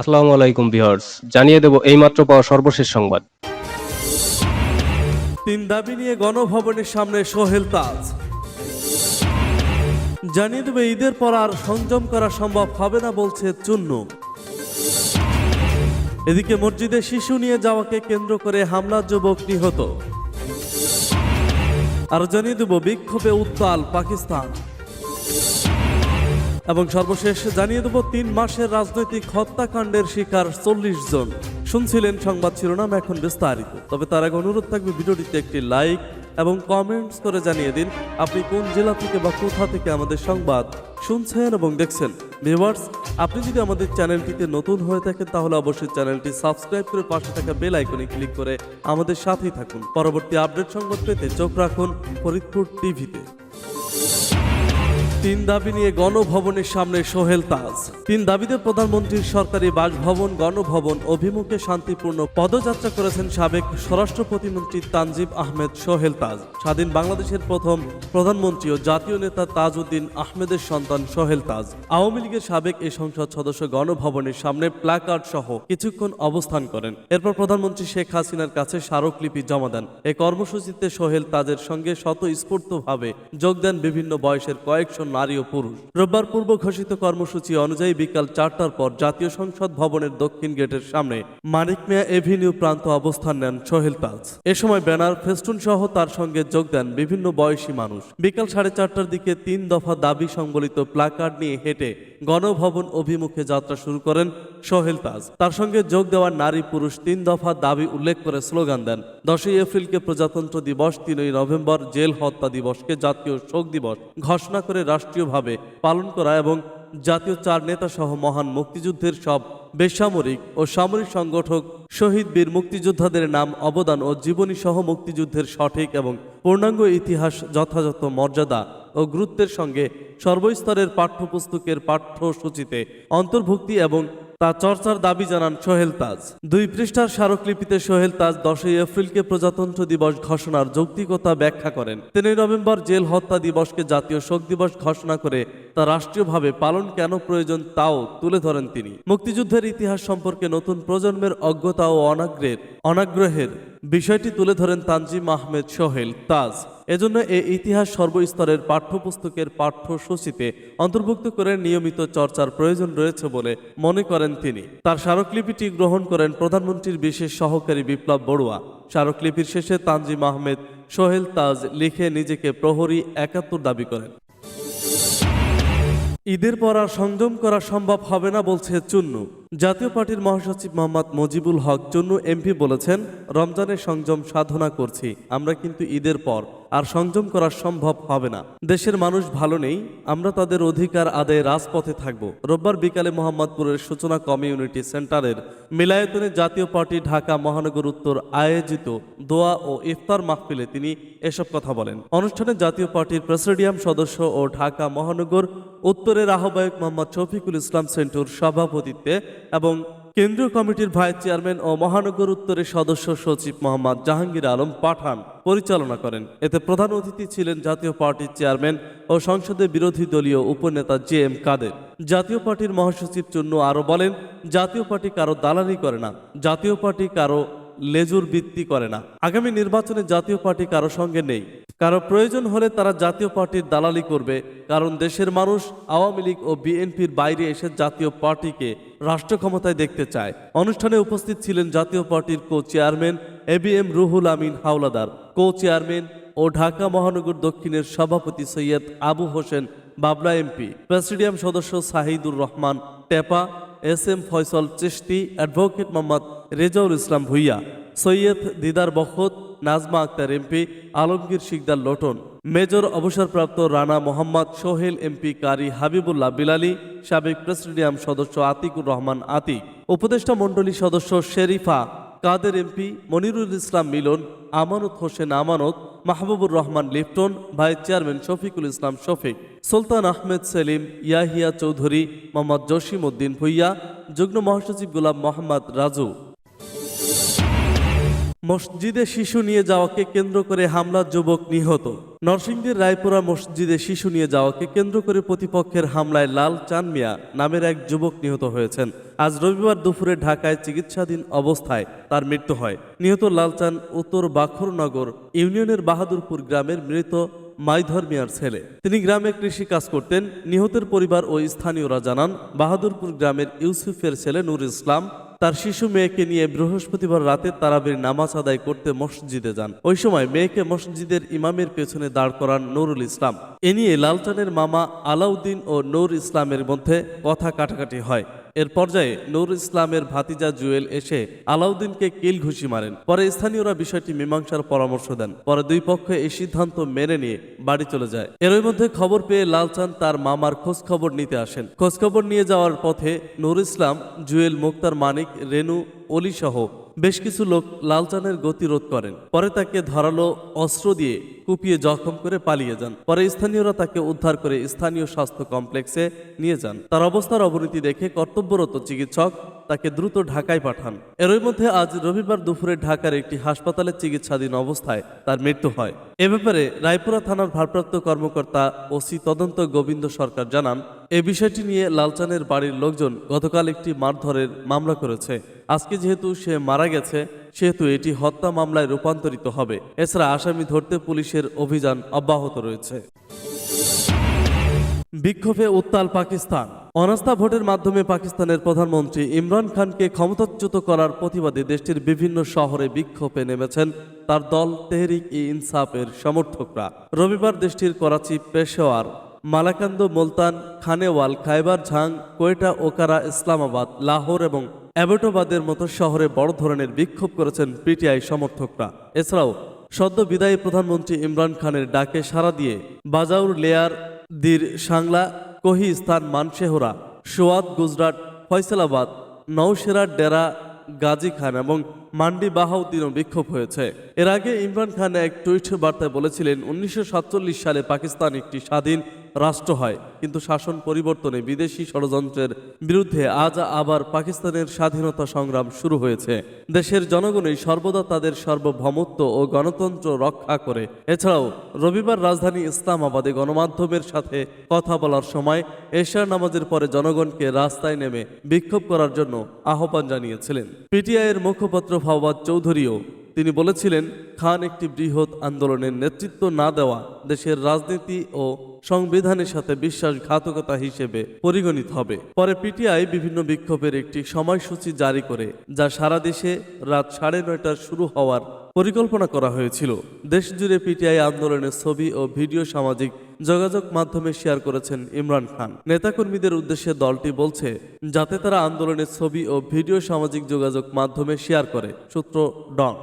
আসসালামু আলাইকুম ভিউয়ার্স, জানিয়ে দেব এইমাত্র পাওয়া সর্বশেষ সংবাদ। তিন দাবি নিয়ে গণভবনের সামনে সোহেল তাজ। জানিয়ে দেবে ঈদের পর আর সংযম করা সম্ভব হবে না বলছে চুন্নু। এদিকে মসজিদে শিশু নিয়ে যাওয়াকে কেন্দ্র করে হামলা যুবক নিহত। আর জানিয়ে দেব বিক্ষোভে উত্তাল পাকিস্তান। এবং সর্বশেষ জানিয়ে দেব, তিন মাসের রাজনৈতিক হত্যাকাণ্ডের শিকার চল্লিশ জন। শুনছিলেন সংবাদ শিরোনাম এখন বিস্তারিত। তবে তার আগে অনুরোধ থাকবে ভিডিওটিতে একটি লাইক এবং কমেন্টস করে জানিয়ে দিন, আপনি কোন জেলা থেকে বা কোথা থেকে আমাদের সংবাদ শুনছেন এবং দেখছেন। ভিউয়ার্স আপনি যদি আমাদের চ্যানেলটিতে নতুন হয়ে থাকেন, তাহলে অবশ্যই চ্যানেলটি সাবস্ক্রাইব করে পাশে থাকা বেল আইকনে ক্লিক করে আমাদের সাথেই থাকুন। পরবর্তী আপডেট সংবাদ পেতে চোখ রাখুন ফরিদপুর টিভিতে তিন দাবি নিয়ে গণভবনের সামনে সোহেল তাজ। তিন দাবিতে প্রধানমন্ত্রীর সরকারি বাসভবন, গণভবন অভিমুখে শান্তিপূর্ণ পদযাত্রা করেছেন সাবেক স্বরাষ্ট্র প্রতিমন্ত্রী তানজিব আহমেদ সোহেল তাজ। স্বাধীন বাংলাদেশের প্রথম প্রধানমন্ত্রী ও জাতীয় নেতা তাজউদ্দিন আহমেদের সন্তান সোহেল তাজ। আওয়ামী লীগের সাবেক এই সংসদ সদস্য গণভবনের সামনে প্ল্যাকার্ড সহ কিছুক্ষণ অবস্থান করেন। এরপর প্রধানমন্ত্রী শেখ হাসিনার কাছে স্মারকলিপি জমা দেন। এই কর্মসূচিতে সোহেল তাজের সঙ্গে স্বতঃস্ফূর্তভাবে যোগ দেন বিভিন্ন বয়সের কয়েকশো নারী ও পুরুষ। রোববার পূর্ব ঘোষিত কর্মসূচি অনুযায়ী বিকাল চারটার পর জাতীয় সংসদ ভবনের দক্ষিণ গেটের সামনে মানিক মিয়া এভিনিউ প্রান্ত অবস্থান নেন সোহেল তাজ এ সময় ব্যানার, ফেস্টুন সহ তার সঙ্গে যোগ দেন বিভিন্ন বয়সী মানুষ। বিকাল সাড়ে চারটার দিকে তিন দফা দাবি সংবলিত প্লাকার্ড নিয়ে হেঁটে গণভবন অভিমুখে যাত্রা শুরু করেন সোহেল তাজ তার সঙ্গে যোগ দেওয়া নারী পুরুষ তিন দফা দাবি উল্লেখ করে স্লোগান দেন, দশই এপ্রিলকে প্রজাতন্ত্র দিবস, তিনই নভেম্বর জেল হত্যা দিবসকে জাতীয় শোক দিবস ঘোষণা করে রাষ্ট্রীয়ভাবে পালন করা এবং জাতীয় চার নেতাসহ মহান মুক্তিযুদ্ধের সব বেসামরিক ও সামরিক সংগঠক, শহীদ বীর মুক্তিযোদ্ধাদের নাম, অবদান ও জীবনী সহ মুক্তিযুদ্ধের সঠিক এবং পূর্ণাঙ্গ ইতিহাস যথাযথ মর্যাদা ও গুরুত্বের সঙ্গে সর্বস্তরের পাঠ্যপুস্তকের পাঠ্যসূচিতে অন্তর্ভুক্তি এবং তা চর্চার দাবি জানান সোহেল তাজ। দুই পৃষ্ঠার স্মারকলিপিতে সোহেল তাজ দশই এপ্রিলকে প্রজাতন্ত্র দিবস ঘোষণার যৌক্তিকতা ব্যাখ্যা করেন। তিনি নভেম্বর জেল হত্যা দিবসকে জাতীয় শোক দিবস ঘোষণা করে তা রাষ্ট্রীয়ভাবে পালন কেন প্রয়োজন তাও তুলে ধরেন তিনি। মুক্তিযুদ্ধের ইতিহাস সম্পর্কে নতুন প্রজন্মের অজ্ঞতা ও অনাগ্রের অনাগ্রহের বিষয়টি তুলে ধরেন তানজিম আহমেদ সোহেল তাজ। এজন্য এই ইতিহাস সর্বস্তরের পাঠ্যপুস্তকের পাঠ্যসূচিতে অন্তর্ভুক্ত করে নিয়মিত চর্চার প্রয়োজন রয়েছে বলে মনে করেন তিনি। তার স্মারকলিপিটি গ্রহণ করেন প্রধানমন্ত্রীর বিশেষ সহকারী বিপ্লব বড়ুয়া। স্মারকলিপির শেষে তানজিম আহমেদ সোহেল তাজ লিখে নিজেকে প্রহরী একাত্তর দাবি করেন। ঈদের পর আর সংযম করা সম্ভব হবে না বলছে চুন্নু। জাতীয় পার্টির মহাসচিব মোহাম্মদ মজিবুল হক চুন্নু এমপি বলেছেন, রমজানের সংযম সাধনা করছি, আমরা কিন্তু ঈদের পর। আর সংযম করা সম্ভব হবে না। দেশের মানুষ ভালো নেই, আমরা তাদের অধিকার আদায়ে রাজপথে থাকব। রোববার বিকালে মোহাম্মদপুরের সূচনা কমিউনিটি সেন্টারের মিলায়তনে জাতীয় পার্টি ঢাকা মহানগর উত্তর আয়োজিত দোয়া ও ইফতার মাহফিলে তিনি এসব কথা বলেন। অনুষ্ঠানে জাতীয় পার্টির প্রেসিডিয়াম সদস্য ও ঢাকা মহানগর উত্তরের আহ্বায়ক মোহাম্মদ শফিকুল ইসলাম সেন্টুর সভাপতিত্বে এবং কেন্দ্রীয় কমিটির ভাইস চেয়ারম্যান ও মহানগর উত্তরের সদস্য সচিব মোহাম্মদ জাহাঙ্গীর আলম পাঠান পরিচালনা করেন। এতে প্রধান অতিথি ছিলেন জাতীয় পার্টির চেয়ারম্যান ও সংসদে বিরোধী দলীয় উপনেতা জে এম কাদের। জাতীয় পার্টির মহাসচিব চুন্নু আরও বলেন, জাতীয় পার্টি কারও দালালি করে না, জাতীয় পার্টি কারও লেজুর ভিত্তি করে না। আগামী নির্বাচনে জাতীয় পার্টি কারও সঙ্গে নেই। কারও প্রয়োজন হলে তারা জাতীয় পার্টির দালালি করবে, কারণ দেশের মানুষ আওয়ামী লীগ ও বিএনপির বাইরে এসে জাতীয় পার্টিকে রাষ্ট্র ক্ষমতায় দেখতে চায়। অনুষ্ঠানে উপস্থিত ছিলেন জাতীয় পার্টির co chairman A B M Ruhul Amin Howlader. Co chairman ও ঢাকা মহানগর দক্ষিণের সভাপতি সৈয়দ আবু হোসেন বাবলা এমপি। প্রেসিডিয়াম সদস্য Sahidur Rahman Tepa S M Faisal Chishti advocate Mohammad Rezaul Islam Bhuiyan, Syed Didar Bakht, Nazma Akter MP, Alamgir Sikder Lotan. Major অবসরপ্রাপ্ত Rana Mohammad Sohel MP কারি হাবিবুল্লাহ বিলালি, সাবেক presidium সদস্য আতিকুর রহমান আতিক। উপদেষ্টা মণ্ডলী সদস্য Sharifa Kader MP Manirul Islam Milan, Amanat Hossain Amanat, Mahbubur Rahman Lipton vice chairman Shafiqul Islam Shafiq. Sultan Ahmed Selim, Yahya Chowdhury, Mohammad Jasim Uddin Bhuiyan, যুগ্ম মহাসচিব গুলাম মোহাম্মদ রাজু। মসজিদে শিশু নিয়ে যাওয়াকে কেন্দ্র করে হামলা যুবক নিহত। নরসিংদীর রায়পুরা মসজিদে শিশু নিয়ে যাওয়াকে কেন্দ্র করে প্রতিপক্ষের হামলায় লাল চান মিয়া নামের এক যুবক নিহত হয়েছেন। আজ রবিবার দুপুরে ঢাকায় চিকিৎসাধীন অবস্থায় তার মৃত্যু হয়। নিহত লালচান উত্তর বাখরনগর ইউনিয়নের বাহাদুরপুর গ্রামের মৃত মাইধর মিয়ার ছেলে। তিনি গ্রামে কৃষি কাজ করতেন। নিহতের পরিবার ও স্থানীয়রা জানান, বাহাদুরপুর গ্রামের ইউসুফের ছেলে নূর ইসলাম তার শিশু মেয়েকে নিয়ে বৃহস্পতিবার রাতে তারাবির নামাজ আদায় করতে মসজিদে যান। ওই সময় মেয়েকে মসজিদের ইমামের পেছনে দাঁড় করান নুরুল ইসলাম। এ নিয়ে লালচানের মামা আলাউদ্দিন ও নূর ইসলামের মধ্যে কথা কাটাকাটি হয়। এর পর্যায়ে নূর ইসলামের ভাতিজা জুয়েল এসে আলাউদ্দিনকে কিল ঘুষি মারেন। পরে স্থানীয়রা বিষয়টি মীমাংসার পরামর্শ দেন। পরে দুই পক্ষ এই সিদ্ধান্ত মেনে নিয়ে বাড়ি চলে যায়। এরই মধ্যে খবর পেয়ে লালচান তার মামার খোঁজ খবর নিতে আসেন। খোঁজখবর নিয়ে যাওয়ার পথে নূর ইসলাম, জুয়েল মুক্তার মানিক, রেনু অলি সহ বেশ কিছু লোক লালচানের গতিরোধ করেন। পরে তাকে ধারালো অস্ত্র দিয়ে কুপিয়ে জখম করে পালিয়ে যান। পরে স্থানীয়রা তাকে উদ্ধার করে স্থানীয় স্বাস্থ্য কমপ্লেক্সে নিয়ে যান। তার অবস্থার অবনতি দেখে কর্তব্যরত চিকিৎসক তাকে দ্রুত ঢাকায় পাঠান। এরই মধ্যে আজ রবিবার দুপুরে ঢাকার একটি হাসপাতালে চিকিৎসাধীন অবস্থায় তার মৃত্যু হয়। এ ব্যাপারে রায়পুরা থানার ভারপ্রাপ্ত কর্মকর্তা ওসি তদন্ত গোবিন্দ সরকার জানান এ বিষয়টি নিয়ে লালচানের বাড়ির লোকজন গতকাল একটি মারধরের মামলা করেছে। আজকে যেহেতু সে মারা গেছে, সেহেতু এটি হত্যা মামলায় রূপান্তরিত হবে। এছাড়া আসামি ধরতে পুলিশের অভিযান অব্যাহত রয়েছে। বিক্ষোভে উত্তাল পাকিস্তান। অনাস্থা ভোটের মাধ্যমে পাকিস্তানের প্রধানমন্ত্রী ইমরান খানকে ক্ষমতাচ্যুত করার প্রতিবাদে দেশটির বিভিন্ন শহরে বিক্ষোভে নেমেছেন তার দল তেহরিক ই ইনসাফের সমর্থকরা। রবিবার দেশটির করাচি পেশোয়ার মালাকান্দ মুলতান খানেওয়াল খাইবার ঝাং, কোয়েটা, ওকারা, ইসলামাবাদ, লাহোর এবং অ্যাবেটোবাদের মতো শহরে বড় ধরনের বিক্ষোভ করেছেন পিটিআই সমর্থকরা। এছাড়াও সদ্য বিদায়ী প্রধানমন্ত্রী ইমরান খানের ডাকে সাড়া দিয়ে বাজাউর লেয়ার, দীর সাংলা কহিস্তান মানশেহরা সোয়াদ, গুজরাট, ফয়সালাবাদ নৌশেরার ডেরা, গাজী খান এবং মান্ডি বাহাউদ্দিনও বিক্ষোভ হয়েছে। এর আগে ইমরান খান এক টুইট বার্তায় বলেছিলেন, উনিশশো সাতচল্লিশ সালে পাকিস্তান একটি স্বাধীন রাষ্ট্র হয়, কিন্তু শাসন পরিবর্তনে বিদেশি ষড়যন্ত্রের বিরুদ্ধে আজ আবার পাকিস্তানের স্বাধীনতা সংগ্রাম শুরু হয়েছে। দেশের জনগণই সর্বদা তাদের সার্বভৌমত্ব ও গণতন্ত্র রক্ষা করে। এছাড়াও, রবিবার রাজধানী ইসলামাবাদে গণমাধ্যমের সাথে কথা বলার সময় এশার নামাজের পরে জনগণকে রাস্তায় নেমে বিক্ষোভ করার জন্য আহ্বান জানিয়েছিলেন। পিটিআইয়ের মুখপাত্র ফাওয়াদ চৌধুরীও তিনি বলেছিলেন, খান একটি বৃহৎ আন্দোলনের নেতৃত্ব না দেওয়া দেশের রাজনীতি ও সংবিধানের সাথে বিশ্বাসঘাতকতা হিসেবে পরিগণিত হবে। পরে পিটিআই বিভিন্ন বিক্ষোভের একটি সময়সূচি জারি করে, যা সারা দেশে রাত সাড়ে নয়টার শুরু হওয়ার পরিকল্পনা করা হয়েছিল। দেশজুড়ে পিটিআই আন্দোলনের ছবি ও ভিডিও সামাজিক যোগাযোগ মাধ্যমে শেয়ার করেছেন ইমরান খান। নেতাকর্মীদের উদ্দেশ্যে দলটি বলছে, যাতে তারা আন্দোলনের ছবি ও ভিডিও সামাজিক যোগাযোগ মাধ্যমে শেয়ার করে। সূত্র ডন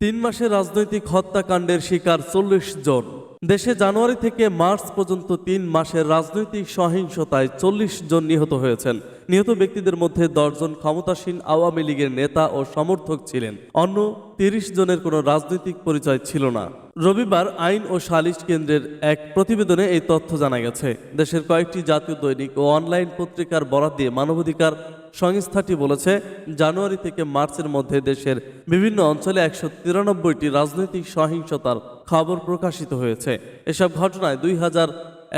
তিন মাসের রাজনৈতিক হত্যাকাণ্ডের শিকার চল্লিশ জন। দেশে জানুয়ারি থেকে মার্চ পর্যন্ত তিন মাসের রাজনৈতিক সহিংসতায় চল্লিশ জন নিহত হয়েছেন। নিহত ব্যক্তিদের মধ্যে দশজন ক্ষমতাসীন আওয়ামী লীগের নেতা ও সমর্থক ছিলেন। অন্য তিরিশ জনের কোনো রাজনৈতিক পরিচয় ছিল না। রবিবার আইন ও সালিশ কেন্দ্রের এক প্রতিবেদনে এই তথ্য জানা গেছে। দেশের কয়েকটি জাতীয় দৈনিক ও অনলাইন পত্রিকার বরাদ দিয়ে মানবাধিকার সংস্থাটি বলেছে, জানুয়ারি থেকে মার্চের মধ্যে দেশের বিভিন্ন অঞ্চলে একশো তিরানব্বইটি রাজনৈতিক সহিংসতার খবর প্রকাশিত হয়েছে। এসব ঘটনায় দুই হাজার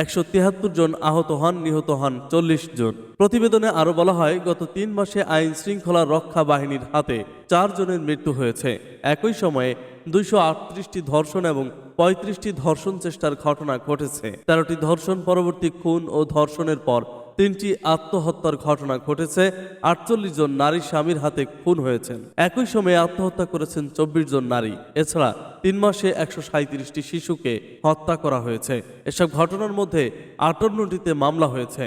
একশো তিয়াত্তর জন আহত হন, নিহত হন চল্লিশ জন। প্রতিবেদনে আরও বলা হয়, গত তিন মাসে আইন শৃঙ্খলা রক্ষা বাহিনীর হাতে চার জনের মৃত্যু হয়েছে। একই সময়ে দুইশো আটত্রিশটি ধর্ষণ এবং পঁয়ত্রিশটি ধর্ষণ চেষ্টার ঘটনা ঘটেছে। তেরোটি ধর্ষণ পরবর্তী খুন ও ধর্ষণের পর তিনটি আত্মহত্যার ঘটনা ঘটেছে। আটচল্লিশ জন নারী স্বামীর হাতে খুন হয়েছেন। একই সময়ে আত্মহত্যা করেছেন চব্বিশ জন নারী। এছাড়া তিন মাসে একশো সাঁত্রিশটি শিশুকে হত্যা করা হয়েছে। এসব ঘটনার মধ্যে আটান্নটিতে মামলা হয়েছে।